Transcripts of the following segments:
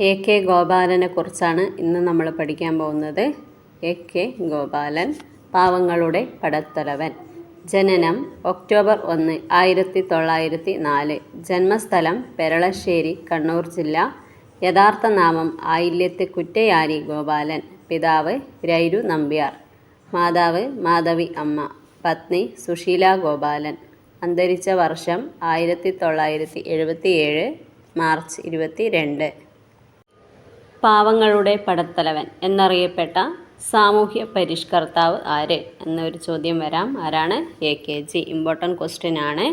A K ഗോപാലനെ കുറിച്ചാണ് ഇന്ന് നമ്മൾ പഠിക്കാൻ പോകുന്നത്. എ കെ ഗോപാലൻ പാവങ്ങളുടെ പടത്തലവൻ. ജനനം ഒക്ടോബർ ഒന്ന് ആയിരത്തി തൊള്ളായിരത്തി നാല് ജന്മസ്ഥലം പെരളശ്ശേരി കണ്ണൂർ ജില്ല. യഥാർത്ഥ നാമം ആയില്യത്ത് കുറ്റയാരി ഗോപാലൻ. പിതാവ് രൈരു നമ്പ്യാർ. മാതാവ് മാധവി അമ്മ. പത്നി സുശീല ഗോപാലൻ. അന്തരിച്ച വർഷം ആയിരത്തി തൊള്ളായിരത്തി എഴുപത്തിയേഴ് മാർച്ച് ഇരുപത്തി രണ്ട് പാവങ്ങളുടെ പടത്തലവൻ എന്നറിയപ്പെട്ട സാമൂഹ്യ പരിഷ്കർത്താവ് ആര് എന്നൊരു ചോദ്യം വരാം. ആരാണ്? A K G. Important question ആണ്.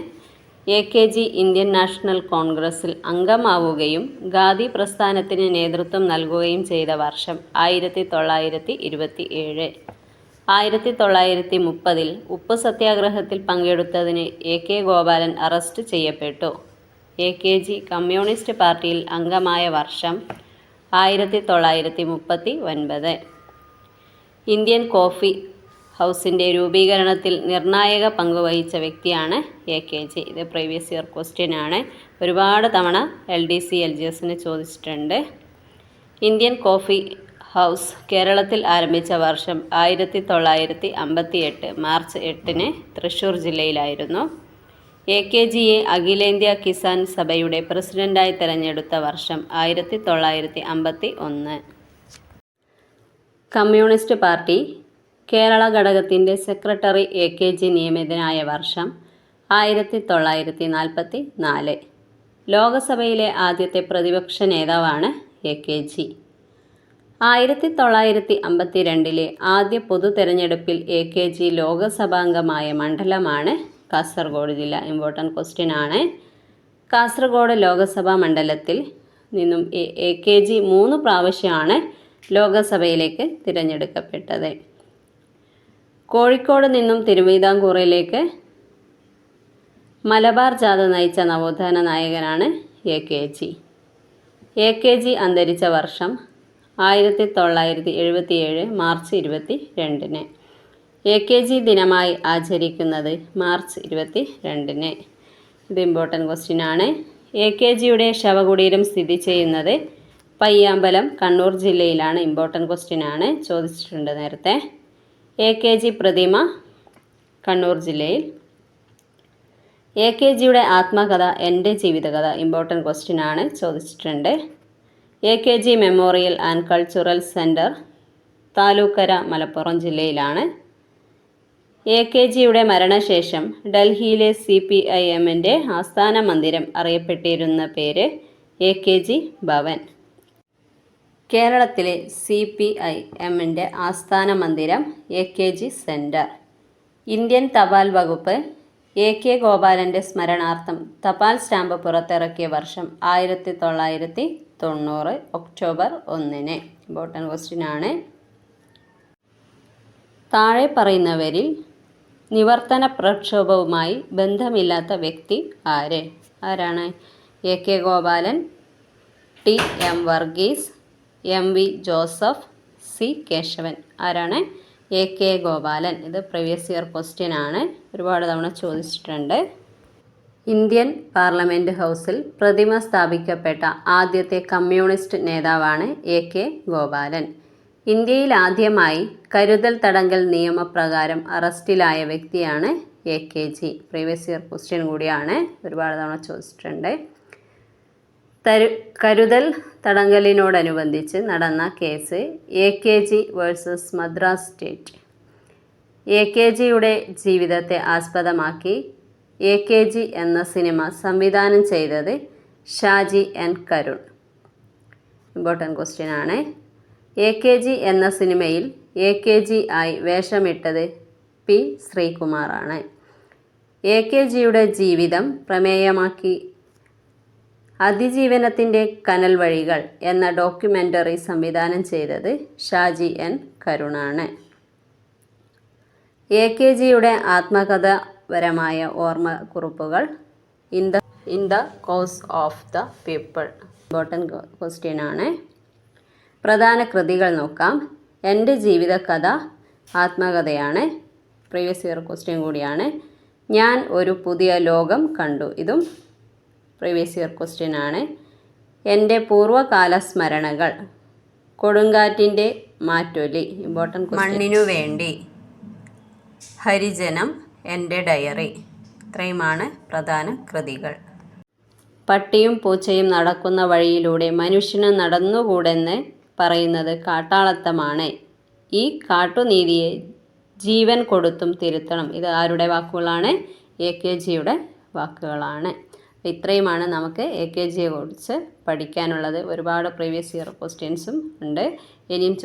A K G Indian national കോൺഗ്രസിൽ അംഗമാവുകയും ഗാന്ധി പ്രസ്ഥാനത്തിന് നേതൃത്വം നൽകുകയും ചെയ്ത വർഷം ആയിരത്തി തൊള്ളായിരത്തി ഇരുപത്തി ഏഴ് ആയിരത്തി തൊള്ളായിരത്തി മുപ്പതിൽ ഉപ്പ് സത്യാഗ്രഹത്തിൽ പങ്കെടുത്തതിന് എ കെ ഗോപാലൻ അറസ്റ്റ് ചെയ്യപ്പെട്ടു. എ കെ ജി കമ്മ്യൂണിസ്റ്റ് പാർട്ടിയിൽ അംഗമായ വർഷം ആയിരത്തി തൊള്ളായിരത്തി മുപ്പത്തി ഒൻപത് ഇന്ത്യൻ കോഫി ഹൗസിന്റെ രൂപീകരണത്തിൽ നിർണായക പങ്ക് വഹിച്ച വ്യക്തിയാണ് എ കെ ജി. ഇത് പ്രീവിയസ് ഇയർ ക്വസ്റ്റ്യൻ ആണ്. ഒരുപാട് തവണ L D C L G എസിന് ചോദിച്ചിട്ടുണ്ട്. ഇന്ത്യൻ കോഫി ഹൗസ് കേരളത്തിൽ ആരംഭിച്ച വർഷം ആയിരത്തി തൊള്ളായിരത്തി അമ്പത്തി എട്ട് മാർച്ച് എട്ടിന് തൃശ്ശൂർ ജില്ലയിലായിരുന്നു. എ കെ ജിയെ അഖിലേന്ത്യാ കിസാൻ സഭയുടെ പ്രസിഡന്റായി തെരഞ്ഞെടുത്ത വർഷം ആയിരത്തി തൊള്ളായിരത്തി അമ്പത്തി ഒന്ന്. കമ്മ്യൂണിസ്റ്റ് പാർട്ടി കേരള ഘടകത്തിന്റെ സെക്രട്ടറി എ കെ ജി നിയമിതനായ വർഷം ആയിരത്തി തൊള്ളായിരത്തി നാൽപ്പത്തി നാല്. ലോകസഭയിലെ ആദ്യത്തെ പ്രതിപക്ഷ നേതാവാണ് എ കെ ജി. ആയിരത്തി തൊള്ളായിരത്തി അമ്പത്തി രണ്ടിലെ ആദ്യ പൊതു തെരഞ്ഞെടുപ്പിൽ എ കെ ജി ലോകസഭാംഗമായ മണ്ഡലമാണ് കാസർഗോഡ് ജില്ല ഇമ്പോർട്ടന്റ് ക്വസ്റ്റ്യൻ ആണ്. കാസർഗോഡ് ലോകസഭാ മണ്ഡലത്തിൽ നിന്നും എ കെ ജി മൂന്ന് പ്രാവശ്യമാണ് ലോകസഭയിലേക്ക് തിരഞ്ഞെടുക്കപ്പെട്ടത്. കോഴിക്കോട് നിന്നും തിരുവിതാംകൂറിലേക്ക് മലബാർ ജാഥ നയിച്ച നവോത്ഥാന നായകനാണ് A K G. A K G അന്തരിച്ച വർഷം ആയിരത്തി തൊള്ളായിരത്തി എഴുപത്തിയേഴ് മാർച്ച് ഇരുപത്തി രണ്ടിന് എ കെ ജി ദിനമായി ആചരിക്കുന്നത് മാർച്ച് ഇരുപത്തി രണ്ടിന് ഇത് ഇമ്പോർട്ടന്റ് ക്വസ്റ്റ്യൻ ആണ്. എ കെ ജിയുടെ ശവകുടീരം സ്ഥിതി ചെയ്യുന്നത് പയ്യാമ്പലം കണ്ണൂർ ജില്ലയിലാണ്. ഇമ്പോർട്ടന്റ് ക്വസ്റ്റ്യൻ ആണ്. ചോദിച്ചിട്ടുണ്ട് നേരത്തെ. എ കെ ജി പ്രതിമ കണ്ണൂർ ജില്ലയിൽ. എ കെ ജിയുടെ ആത്മകഥ എന്റെ ജീവിതകഥ ഇമ്പോർട്ടന്റ് ക്വസ്റ്റ്യൻ ആണ്. ചോദിച്ചിട്ടുണ്ട്. A K G memorial and cultural centre താലൂക്കര Malappuram ജില്ലയിലാണ്. എ കെ ജിയുടെ മരണശേഷം ഡൽഹിയിലെ സി പി ഐ എമ്മിന്റെ ആസ്ഥാന മന്ദിരം അറിയപ്പെട്ടിരുന്ന പേര് എ കെ ജി ഭവൻ. കേരളത്തിലെ സി പി ഐ എമ്മിന്റെ ആസ്ഥാന മന്ദിരം A K G centre Indian തപാൽ വകുപ്പ് എ കെ ഗോപാലന്റെ സ്മരണാർത്ഥം തപാൽ സ്റ്റാമ്പ് പുറത്തിറക്കിയ വർഷം ആയിരത്തി തൊള്ളായിരത്തി തൊണ്ണൂറ് ഒക്ടോബർ ഒന്നിന്. ഇമ്പോർട്ടന്റ് ക്വസ്റ്റ്യൻ ആണ്. താഴെ പറയുന്നവരിൽ നിവർത്തന പ്രക്ഷോഭവുമായി ബന്ധമില്ലാത്ത വ്യക്തി ആര്? ആരാണ്? A K Gopalan T M Varghese M V Joseph C Keshavan. ആരാണ്? A K Gopalan. ഇത് പ്രീവിയസ് ഇയർ ക്വസ്റ്റ്യൻ ആണ്. ഒരുപാട് തവണ ചോദിച്ചിട്ടുണ്ട്. ഇന്ത്യൻ പാർലമെന്റ് ഹൗസിൽ പ്രതിമ സ്ഥാപിക്കപ്പെട്ട ആദ്യത്തെ കമ്മ്യൂണിസ്റ്റ് നേതാവാണ് എ കെ ഗോപാലൻ. ഇന്ത്യയിൽ ആദ്യമായി കരുതൽ തടങ്കൽ നിയമപ്രകാരം അറസ്റ്റിലായ വ്യക്തിയാണ് A K G. Previous year question കൂടിയാണ്. ഒരുപാട് തവണ ചോദിച്ചിട്ടുണ്ട്. തരു കരുതൽ തടങ്കലിനോടനുബന്ധിച്ച് നടന്ന case A K G versus Madras state. A K ജിയുടെ ജീവിതത്തെ ആസ്പദമാക്കി എ കെ ജി എന്ന സിനിമ സംവിധാനം ചെയ്തത് Shaji N Karun. Important question ആണ്. എ കെ ജി എന്ന സിനിമയിൽ എ കെ ജി ആയി വേഷമിട്ടത് പി ശ്രീകുമാറാണ്. എ കെ ജിയുടെ ജീവിതം പ്രമേയമാക്കി. അതിജീവനത്തിന്റെ കനൽ വഴികൾ എന്ന ഡോക്യുമെന്ററി സംവിധാനം ചെയ്തത് ഷാജി എൻ കരുണാണ്. എ കെ ജിയുടെ ആത്മകഥാപരമായ ഓർമ്മക്കുറിപ്പുകൾ in the in the cause of the people. Important question ആണ്. പ്രധാന കൃതികൾ നോക്കാം. എന്റെ ജീവിതകഥ ആത്മകഥയാണ്. പ്രീവിയസ് ഇയർ ക്വസ്റ്റ്യൻ കൂടിയാണ്. ഞാൻ ഒരു പുതിയ ലോകം കണ്ടു. ഇതും പ്രീവിയസ് ഇയർ ക്വസ്റ്റ്യൻ ആണ്. എന്റെ പൂർവകാല സ്മരണകൾ. കൊടുങ്കാറ്റിന്റെ മാറ്റൊലി. ഇമ്പോർട്ടന്റ് മണ്ണിനു വേണ്ടി. ഹരിജനം. എന്റെ ഡയറി ഇത്രയുമാണ് പ്രധാന കൃതികൾ. പട്ടിയും പൂച്ചയും നടക്കുന്ന വഴിയിലൂടെ മനുഷ്യന് നടന്നുകൂടെന്ന് പറയുന്നത് കാട്ടാളത്തമാണ്. ഈ കാട്ടുനീതിയെ ജീവൻ കൊടുത്തും തിരുത്തണം. ഇത് ആരുടെ വാക്കുകളാണ്? എ കെ ജിയുടെ വാക്കുകളാണ്. ഇത്രയുമാണ് നമുക്ക് എ കെ ജിയെ കുറിച്ച് പഠിക്കാനുള്ളത്. ഒരുപാട് പ്രീവിയസ് ഇയർ ക്വസ്റ്റ്യൻസും ഉണ്ട്. ഇനിയും